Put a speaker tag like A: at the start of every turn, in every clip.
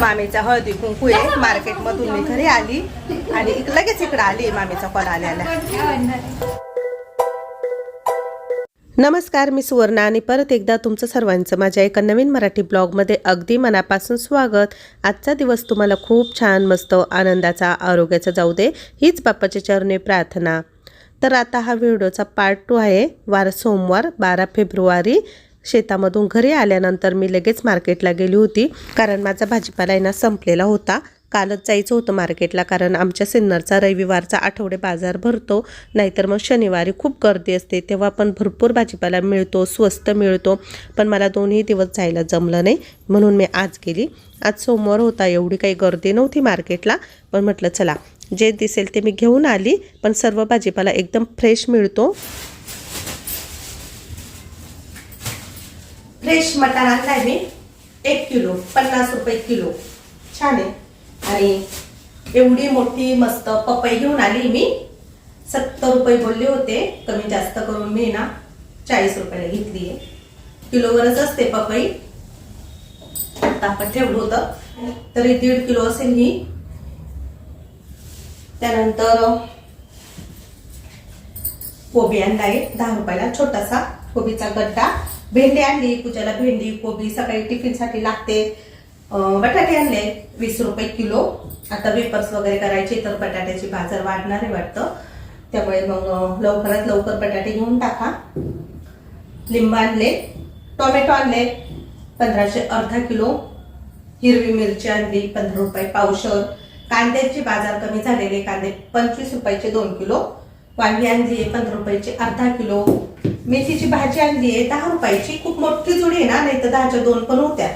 A: मामीचा हळदी कुंकू आहे. मार्केटमधून मी घरी आली. आणि लगेच इकडे आली मामीचा कॉल आल्याला. नमस्कार मी सुवर्णा आणि परत एकदा तुमचं सर्वांचं माझ्या एका नवीन मराठी ब्लॉगमध्ये अगदी मनापासून स्वागत. आजचा दिवस तुम्हाला खूप छान मस्त आनंदाचा आरोग्याचा जाऊ दे हीच बाप्पाच्या चरणी प्रार्थना. तर आता हा व्हिडिओचा पार्ट टू आहे. वार सोमवार बारा फेब्रुवारी. शेतामधून घरी आल्यानंतर मी लगेच मार्केटला गेली होती. कारण माझा भाजीपाला येणं संपलेला होता. कालच जायचं होतं मार्केटला कारण आमच्या सिन्नरचा रविवारचा आठवडे बाजार भरतो. नाहीतर मग शनिवारी खूप गर्दी असते. तेव्हा पण भरपूर भाजीपाला मिळतो स्वस्त मिळतो. पण मला दोन्ही दिवस जायला जमलं नाही. म्हणून मी आज गेली. आज सोमवार होता. एवढी काही गर्दी नव्हती मार्केटला. पण म्हटलं चला जे दिसेल ते मी घेऊन आली. पण सर्व भाजीपाला एकदम फ्रेश मिळतो. फ्रेश मटार आणलाय मी. एक किलो पन्नास रुपये किलो. छान आहे. आणि एवढी मोठी मस्त पपई घेऊन आली मी. सत्तर रुपये बोलले होते. कमी जास्त करून मी ना चाळीस रुपयाला घेतली आहे. किलोवरच असते पपई. आता आपण ठेवलं होतं. तरी दीड किलो असेल ही. त्यानंतर कोबी आणला आहे दहा रुपयाला छोटासा कोबीचा गड्डा. भेंडी आणली पूजाला भेंडी कोबी सकाळी टिफिनसाठी लागते. बटाटे आणले वीस रुपये किलो. आता वेपर्स वगैरे करायचे तर बटाट्याची बाजार वाढणार आहे वाटतं. त्यामुळे मग लवकरात लवकर बटाटे घेऊन टाका. लिंब आणले टोमॅटो आणले पंधराशे अर्धा किलो. हिरवी मिरची आणली पंधरा रुपये पावशर. कांद्याचे बाजार कमी झालेले कांदे पंचवीस रुपयाचे दोन किलो. वांगी आणली आहे पंधरा रुपयाची अर्धा किलो. मेथीची भाजी आणली आहे दहा रुपयाची. खूप मोठी जुडी आहे ना नाही तर दहाच्या दोन पण होत्या.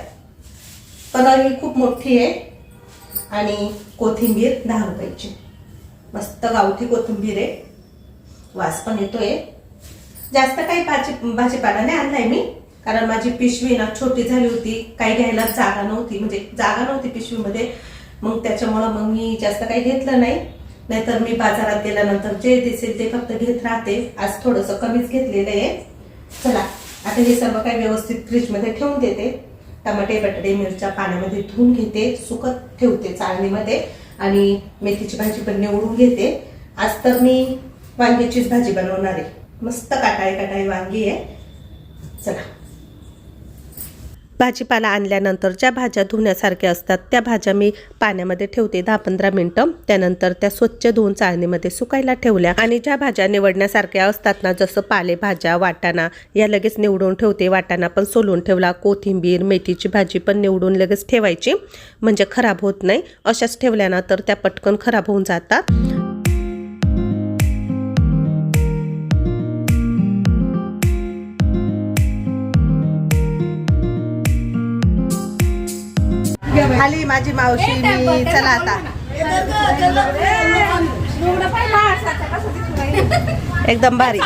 A: कलर ही खूप मोठी आहे आणि कोथिंबीर दहा रुपयाची. मस्त गावठी कोथिंबीर आहे. वास पण येतोय. जास्त काही भाजी भाजीपाला नाही आणलाय मी कारण माझी पिशवी ना छोटी झाली होती. काही घ्यायला जागा नव्हती. म्हणजे जागा नव्हती पिशवीमध्ये. मग त्याच्यामुळं मग मी जास्त काही घेतलं नाही. नाहीतर मी बाजारात गेल्यानंतर जे दिसेल ते फक्त घेत राहते. आज थोडंसं कमीच घेतलेलं आहे. चला आता हे सर्व काही व्यवस्थित फ्रीजमध्ये ठेवून देते. टमाटे बटाटे मिरच्या पाण्यामध्ये धुवून घेते. सुकत ठेवते चाळणीमध्ये. आणि मेथीची भाजी पण निवडून घेते. आज तर मी वांग्याचीच भाजी बनवणार आहे. मस्त काटाळी काटाळी वांगी आहे. चला. भाजीपाला आणल्यानंतर ज्या भाज्या धुण्यासारख्या असतात. त्या भाज्या मी पाण्यामध्ये ठेवते दहा पंधरा मिनटं. त्यानंतर त्या स्वच्छ धुवून चाळणीमध्ये सुकायला ठेवल्या. आणि ज्या भाज्या निवडण्यासारख्या असतात ना जसं पालेभाज्या वाटाणा या लगेच निवडून ठेवते. वाटाणा पण सोलून ठेवला. कोथिंबीर मेथीची भाजी पण निवडून लगेच ठेवायची. म्हणजे खराब होत नाही. अशाच ठेवल्या ना तर त्या पटकन खराब होऊन जातात. आली माझी मावशी मी चला आता. एकदम भारी.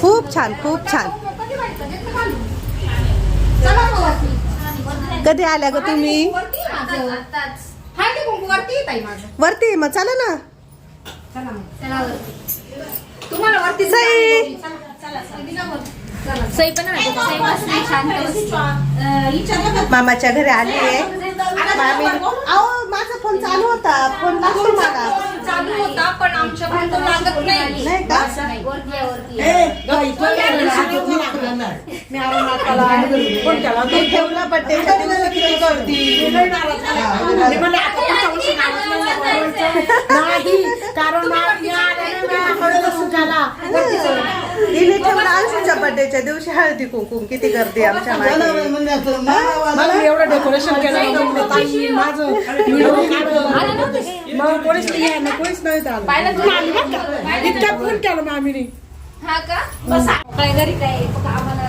A: खूप छान खूप छान. कधी आल्या ग तुम्ही? वरती मग चला ना.
B: तुम्हाला वरती
A: सई.
B: सई पण नाही
A: मामाच्या घरी आली आहे. मामी अहो माझा फोन चालू होता. फोन लागतो मला.
B: चालू होता पण आमच्या फोन लागत नाही
A: नाही. का? मी ठेवला बड्डेच्या दिवशी किती गर्दी तिने ठेवला अंशूच्या बड्डेच्या दिवशी हळदी कुंकुम. किती गर्दी आमच्या
C: मला एवढं डेकोरेशन केलं माझं मग कोणीच नाही कोणीच नाही आलं इतका फोन केला मामीने
B: हा का काय घरी काय आम्हाला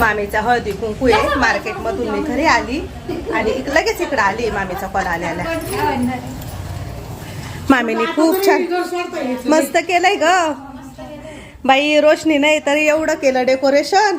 A: मामीचा हळदी कुंकू आहे. मार्केटमधून मी घरी आली आणि इक- लगेच इकडे आली मामीचा कॉल आल्याला मामीने खूप छान मस्त केलंय ग. बाई रोशनी नाही तरी एवढं केलं डेकोरेशन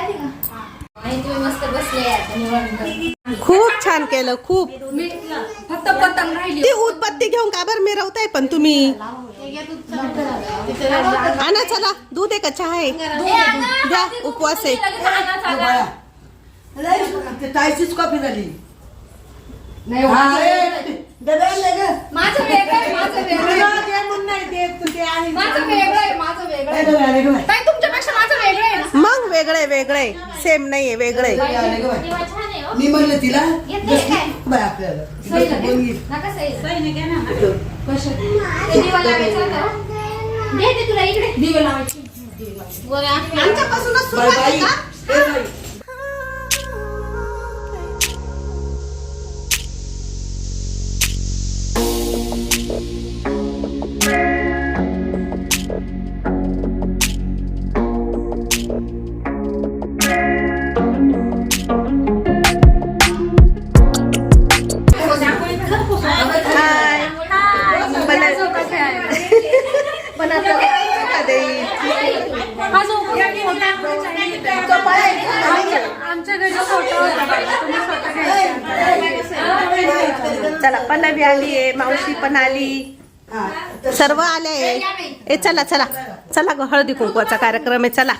B: आणि तुम्ही मस्त बसले आता निवांत.
A: खूप छान केलं खूप.
B: फक्त पतंग राहिली.
A: ती उदबत्ती घेऊन का बरं मिरवताय पण तुम्ही? आणा चला दूध आहे का? चहा आहे. द्या उपवास आहे.
C: चाळीसच कॉपी झाली.
B: नाही,
C: हा, ए, डबल नाही ग.
B: माझं वेगळं आहे माझं वेगळं
C: तुला
B: आहे.
C: ते ते, तू ते आहे.
B: माझं वेगळं आहे माझं वेगळं
C: ए,
B: आहे.
C: डबल आले ग बाई.
B: ताई, तुमच्यापेक्षा माझं वेगळं आहे ना
A: मग वेगळे वेगळे. सेम नाहीये वेगळे.
B: हो.
C: मी म्हणलं तिला आपल्याला.
B: सही
C: तिला
A: पल्लवी आली आहे मावशी पण आली. सर्व आले. ए चला चला. चला ग हळदी कुंकवाचा कार्यक्रम आहे चला.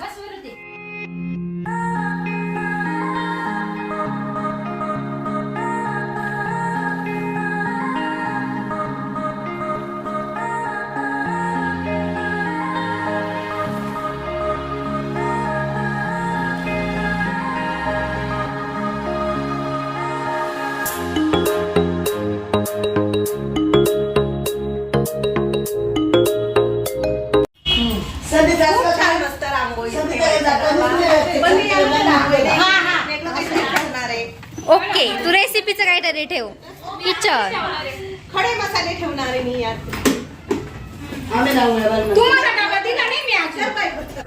B: काहीतरी ठेव. किचन
A: खडे मसाले ठेवणार आहे मी यात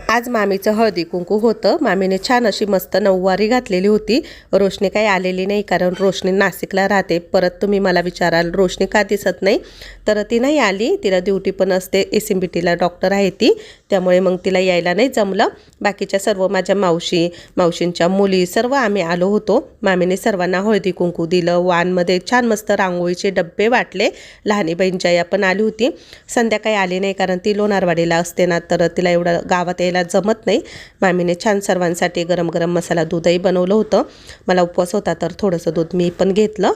B: आज
A: मामीचं हळदी कुंकू होतं. मामीने छान अशी मस्त नऊवारी घातलेली होती. रोशनी काही आलेली नाही कारण रोशनी नाशिकला राहते. परत तुम्ही मला विचाराल रोशनी का दिसत नाही? तर ती नाही आली. तिला ड्युटी पण असते. एस एम बी टीला डॉक्टर आहे ती. त्यामुळे मग तिला यायला नाही जमलं. बाकीच्या सर्व माझ्या मावशी मावशींच्या मुली सर्व आम्ही आलो होतो. मामीने सर्वांना हळदी कुंकू दिलं. वानमध्ये छान मस्त रांगोळीचे डब्बे वाटले. लहानी बहीण या पण आली होती. संध्याकाळी आली नाही कारण ती लोणारवाडीला असते ना तर तिला एवढं गावात यायला जमत नाही. मामीने छान सर्वांसाठी गरम गरम मसाला दूधही बनवलं होतं. मला उपवास होता तर थोडंसं दूध मी पण घेतलं.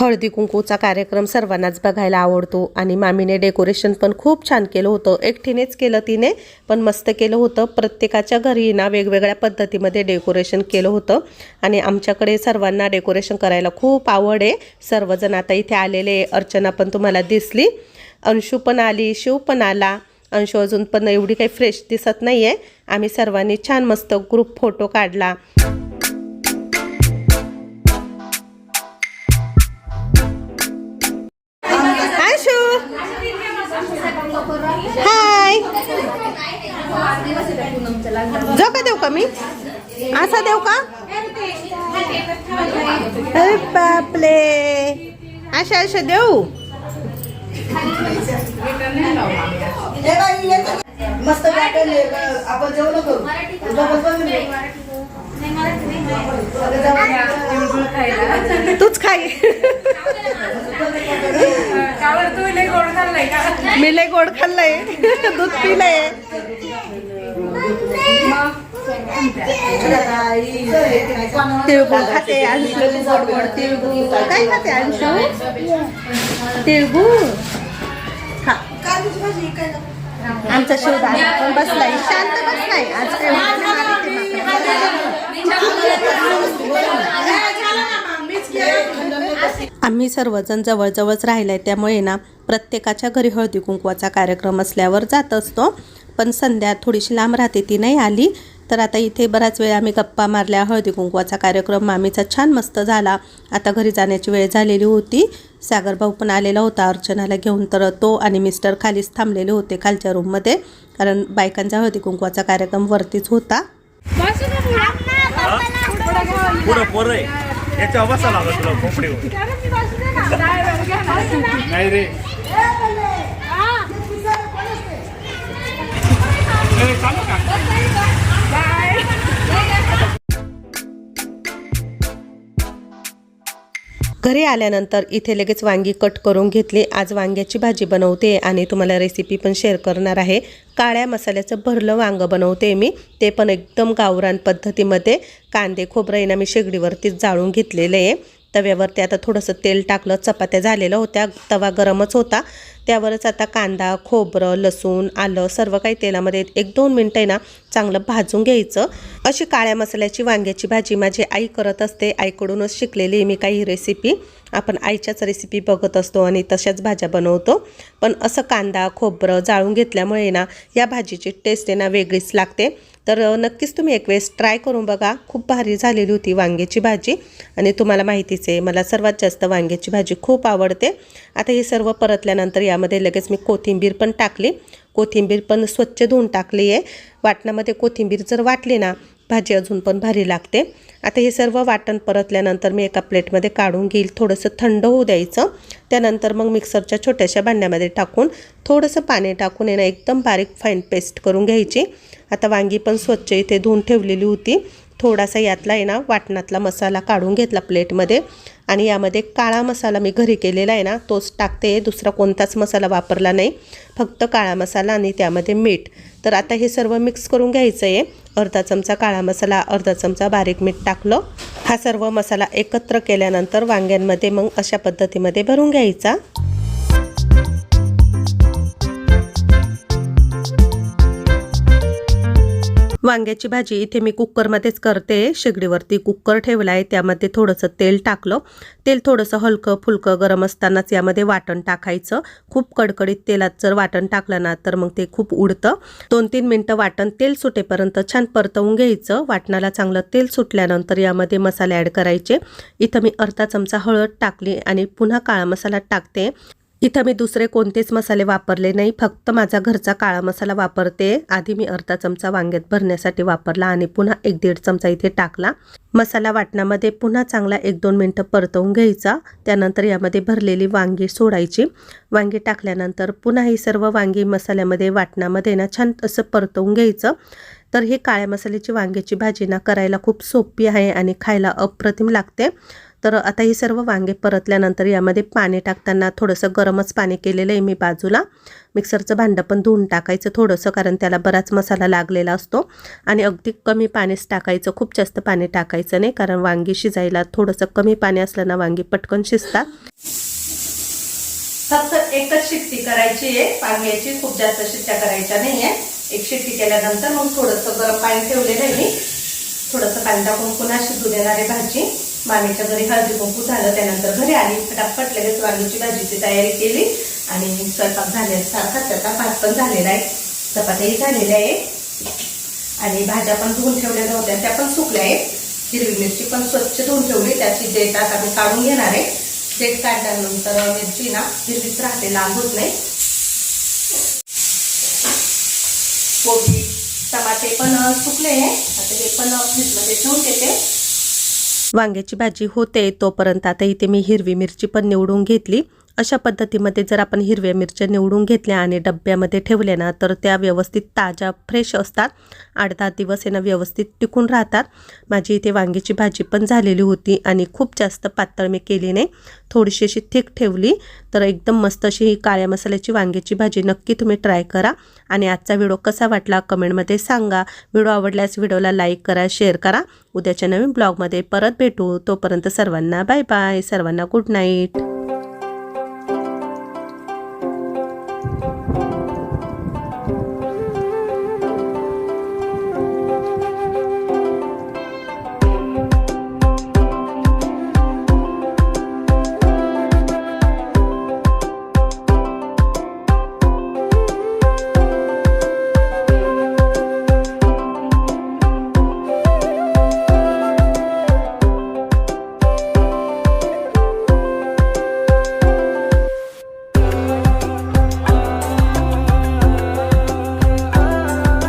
A: हळदी कुंकूचा कार्यक्रम सर्वांनाच बघायला आवडतो आणि मामीने डेकोरेशन पण खूप छान केलं होतं. एकटीनेच केलं तिने पण मस्त केलं होतं. प्रत्येकाच्या घरी ना वेगवेगळ्या पद्धतीमध्ये डेकोरेशन केलं होतं. आणि आमच्याकडे सर्वांना डेकोरेशन करायला खूप आवड आहे. सर्वजण आता इथे आलेले अर्चना पण तुम्हाला दिसली. अंशू पण आली शिव पण आला. अंशू अजून पण एवढी काही फ्रेश दिसत नाही आहे आम्ही सर्वांनी छान मस्त ग्रुप फोटो काढला. असा देऊ का? अरे बापले अशा अशा देऊ.
C: मस्त. आपण जेवण करू.
A: तूच खाई. मी लय गोड खाल्लंय. दूध पिलंय. तिळगुळ खाते अंशू गोड गोड तिळगुळ काय खाते अंशू? तिळगुळ खा. आमचा शोध पण बसलाय शांत बसलाय. आज काय आम्ही सर्वजण जवळजवळच राहिलाय त्यामुळे ना प्रत्येकाच्या घरी हळदी कुंकवाचा कार्यक्रम असल्यावर जात असतो. पण संध्या थोडीशी लांब राहते ती नाही आली. तर आता इथे बराच वेळ आम्ही गप्पा मारल्या. हळदी कुंकवाचा कार्यक्रम मामीचा छान मस्त झाला. आता घरी जाण्याची वेळ झालेली होती. सागर भाऊ पण आलेला होता अर्चनाला घेऊन. तर तो आणि मिस्टर खालीच थांबलेले होते खालच्या रूममध्ये कारण बायकांचा हळदी कुंकवाचा कार्यक्रम वरतीच होता.
D: पुढं पोरं आहे. याच्या बसा लागत तुला खोपडीवर. नाही रे.
A: घरी आल्यानंतर इथे लगेच वांगी कट करून घेतली. आज वांग्याची भाजी बनवते आणि तुम्हाला रेसिपी पण शेअर करणार आहे. काळ्या मसाल्याचं भरलं वांगं बनवते मी. ते पण एकदम गावरान पद्धतीमध्ये. कांदे खोबरं मी शेगडीवरतीच जाळून घेतलेलं आहे. तव्यावरती आता थोडंसं तेल टाकलं. चपात्या झालेल्या होत्या. तवा गरमच होता. त्यावरच आता कांदा खोबरं लसूण आलं सर्व काही तेलामध्ये एक दोन मिनटं आहे ना चांगलं भाजून घ्यायचं. अशी काळ्या मसाल्याची वांग्याची भाजी माझी आई करत असते. आईकडूनच शिकलेली आहे मी काही रेसिपी आपण आईच्याच रेसिपी बघत असतो आणि तशाच भाज्या बनवतो. पण असं कांदा खोबरं जाळून घेतल्यामुळे ना या भाजीची टेस्ट आहे ना वेगळीच लागते. तर नक्कीच तुम्ही एक वेळेस ट्राय करून बघा. खूप भारी झालेली होती वांग्याची भाजी आणि तुम्हाला माहितीच आहे मला सर्वात जास्त वांग्याची भाजी खूप आवडते. आता हे सर्व परतल्यानंतर यामध्ये लगेच मी कोथिंबीर पण टाकली. कोथिंबीर पण स्वच्छ धुवून टाकली आहे. वाटणामध्ये कोथिंबीर जर वाटली ना भाजी अजून पण भारी लागते. आता हे सर्व वाटण परतल्यानंतर मी एका प्लेटमध्ये काढून घेईल. थोडंसं थंड होऊ द्यायचं. त्यानंतर मग मिक्सरच्या छोट्याशा भांड्यामध्ये टाकून थोडंसं पाणी टाकून येणं एकदम बारीक फाईन पेस्ट करून घ्यायची. आता वांगी पण स्वच्छ इथे धुवून ठेवलेली होती. थोडासा यातला आहे ना वाटणातला मसाला काढून घेतला प्लेटमध्ये. आणि यामध्ये काळा मसाला मी घरी केलेला आहे ना तोच टाकते. दुसरा कोणताच मसाला वापरला नाही. फक्त काळा मसाला आणि त्यामध्ये मीठ. तर आता हे सर्व मिक्स करून घ्यायचं आहे अर्धा चमचा काळा मसाला अर्धा चमचा बारीक मीठ टाकलं. हा सर्व मसाला एकत्र केल्यानंतर वांग्यांमध्ये मग अशा पद्धतीमध्ये भरून घ्यायचा. वांग्याची भाजी इथे मी कुकरमध्येच करते. शेगडीवरती कुकर ठेवला आहे त्यामध्ये थोडंसं तेल टाकलं. तेल थोडंसं हलकं फुलकं गरम असतानाच यामध्ये वाटण टाकायचं. खूप कडकडीत तेलात जर वाटण टाकलं ना तर मग ते खूप उडतं. दोन तीन मिनटं वाटण तेल सुटेपर्यंत छान परतवून घ्यायचं. वाटणाला चांगलं तेल सुटल्यानंतर यामध्ये मसाले ॲड करायचे. इथं मी अर्धा चमचा हळद टाकली आणि पुन्हा काळा मसाला टाकते. इथं मी दुसरे कोणतेच मसाले वापरले नाही. फक्त माझा घरचा काळा मसाला वापरते. आधी मी अर्धा चमचा वांग्यात भरण्यासाठी वापरला आणि पुन्हा एक दीड चमचा इथे टाकला. मसाला वाटणामध्ये पुन्हा चांगला एक दोन मिनटं परतवून घ्यायचा. त्यानंतर यामध्ये भरलेली वांगी सोडायची. वांगी टाकल्यानंतर पुन्हा ही सर्व वांगी मसाल्यामध्ये वाटणामध्ये ना छान असं परतवून घ्यायचं. तर हे काळ्या मसाल्याची वांग्याची भाजी ना करायला खूप सोपी आहे आणि खायला अप्रतिम लागते. तर आता ही सर्व वांगे परतल्यानंतर यामध्ये पाणी टाकताना थोडंसं गरमच पाणी केलेलं आहे मी बाजूला. मिक्सरचं भांडं पण धुवून टाकायचं थोडंसं कारण त्याला बराच मसाला लागलेला असतो. आणि अगदी कमी पाणीच टाकायचं खूप जास्त पाणी टाकायचं नाही कारण वांगी शिजायला थोडंसं कमी पाणी असलं ना वांगी पटकन शिजतात. फक्त एकच शिट्टी करायची आहे. वांग्याची खूप जास्त शिट्ट्या करायच्या नाही आहे एक शिट्टी केल्यानंतर मग थोडंसं गरम पाणी ठेवलेलं आहे मी. थोडंसं पाणी टाकून पुन्हा शिजू देणार आहे भाजी. मामीच्या घरी हळदी कुंकू झालं त्यानंतर घरी आली फटाफट लगेच वांग्याची भाजीची तयारी केली आणि स्वयंपाक झाल्यासारखा त्याचा भात पण झालेला आहे. चपात्याही झालेल्या आहे. आणि भाज्या पण धुवून ठेवलेल्या होत्या त्या पण सुकल्या आहेत. हिरवी मिरची पण स्वच्छ धुवून ठेवली त्याची डेट आता मी काढून घेणार आहे. डेट काढल्यानंतर मिरची ना हिरवीच राहते लाल होत नाही. कोबी टमाटे पण सुकले आहे. आता हे पण फ्रीजमध्ये ठेवून देते. वांग्याची भाजी होते तोपर्यंत आता इथे मी हिरवी मिरची पण निवडून घेतली. अशा पद्धतीमध्ये जर आपण हिरव्या मिरच्या निवडून घेतल्या आणि डब्यामध्ये ठेवल्या ना तर त्या व्यवस्थित ताज्या फ्रेश असतात. आठ दहा दिवस यांना व्यवस्थित टिकून राहतात. माझी इथे वांग्याची भाजी पण झालेली होती आणि खूप जास्त पातळ मी केली नाही. थोडीशी अशी थिक ठेवली तर एकदम मस्त अशी ही काळ्या मसाल्याची वांग्याची भाजी नक्की तुम्ही ट्राय करा. आणि आजचा व्हिडिओ कसा वाटला कमेंटमध्ये सांगा. व्हिडिओ आवडल्यास व्हिडिओला लाईक करा शेअर करा. उद्याच्या नवीन ब्लॉगमध्ये परत भेटू. तोपर्यंत सर्वांना बाय बाय. सर्वांना गुड नाईट.